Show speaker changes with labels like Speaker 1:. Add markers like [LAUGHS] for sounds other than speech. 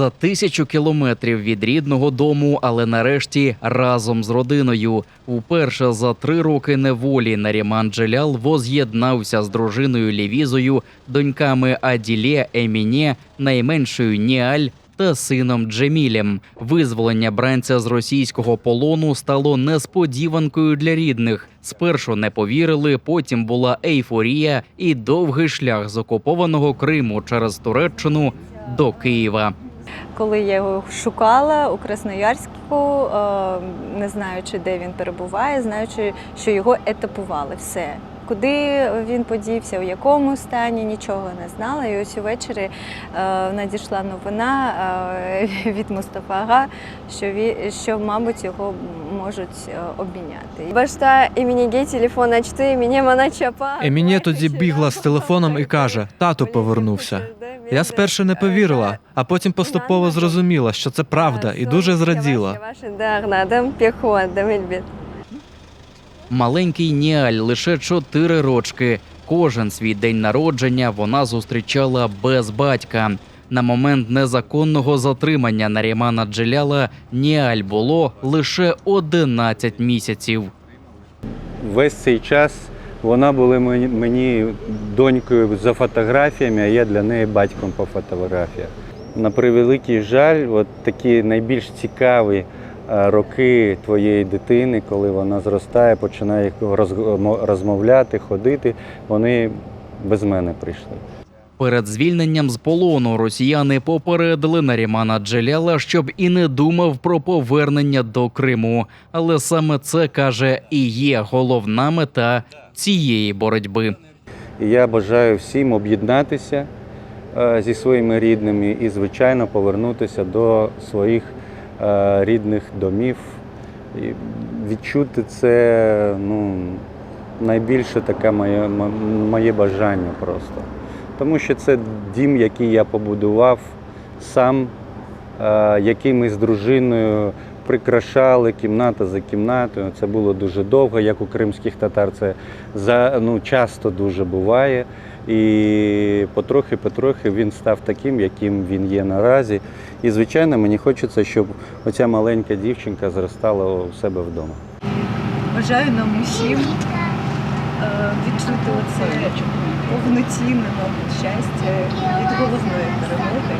Speaker 1: За тисячу кілометрів від рідного дому, але нарешті разом з родиною. Уперше за три роки неволі Наріман Джелял воз'єднався з дружиною Лівізою, доньками Аділє, Еміне, найменшою Ніаль та сином Джемілем. Визволення бранця з російського полону стало несподіванкою для рідних. Спершу не повірили, потім була ейфорія і довгий шлях з окупованого Криму через Туреччину до Києва.
Speaker 2: Коли я його шукала у Красноярську, е, не знаючи, де він перебуває, знаючи, що його етапували все. Куди він подівся, у якому стані, нічого не знала. І ось увечері е, надійшла новина е, [LAUGHS] від Мустафага, що, він, що, мабуть, його можуть е, обміняти.
Speaker 3: Башта імені Гей телефон, а чи імені Мана Чапа.
Speaker 4: Еміне тоді бігла з телефоном і каже: тато повернувся. Я спершу не повірила, а потім поступово зрозуміла, що це правда, і дуже зраділа.
Speaker 1: Маленький Ніаль лише чотири рочки. Кожен свій день народження вона зустрічала без батька. На момент незаконного затримання Нарімана Джеляла Ніаль було лише 11 місяців.
Speaker 5: Весь цей час вона була мені, донькою за фотографіями, а я для неї батьком по фотографіях. На превеликий жаль, от такі найбільш цікаві роки твоєї дитини, коли вона зростає, починає розмовляти, ходити, вони без мене прийшли.
Speaker 1: Перед звільненням з полону росіяни попередили Нарімана Джеляла, щоб і не думав про повернення до Криму. Але саме це каже і є головна мета цієї боротьби.
Speaker 5: Я бажаю всім об'єднатися е, зі своїми рідними і, звичайно, повернутися до своїх рідних домів. І відчути це ну, найбільше таке моє, моє бажання просто. Тому що це дім, який я побудував сам, е, який ми з дружиною прикрашали кімната за кімнатою. Це було дуже довго, як у кримських татар. Це за, ну, часто дуже буває. І потрохи-потрохи він став таким, яким він є наразі. І, звичайно, мені хочеться, щоб оця маленька дівчинка зростала у себе вдома.
Speaker 2: Бажаю нам усім е, відчути оце повноцінне, мабуть, щастя від головної перемоги.